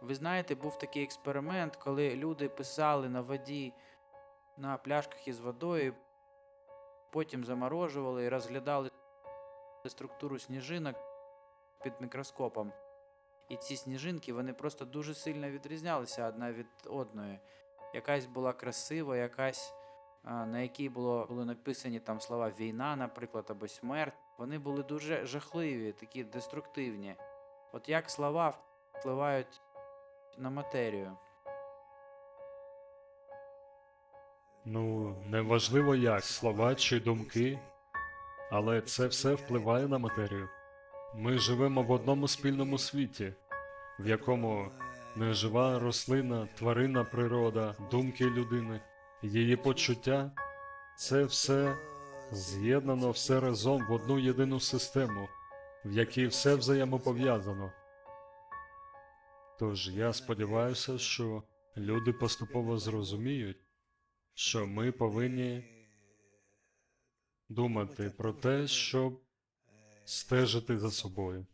Ви знаєте, був такий експеримент, коли люди писали на воді на пляшках із водою, потім заморожували і розглядали структуру сніжинок під мікроскопом. І ці сніжинки вони просто дуже сильно відрізнялися одна від одної. Якась була красива, якась на якій було, були написані там слова війна, наприклад, або смерть. Вони були дуже жахливі, такі деструктивні. От як слова впливають на матерію. Ну, неважливо як, слова чи думки, але це все впливає на матерію. Ми живемо в одному спільному світі, в якому не жива рослина, тварина природа, думки людини, її почуття це все з'єднано все разом в одну єдину систему, в якій все взаємопов'язано. Тож я сподіваюся, що люди поступово зрозуміють, що ми повинні думати про те, щоб стежити за собою.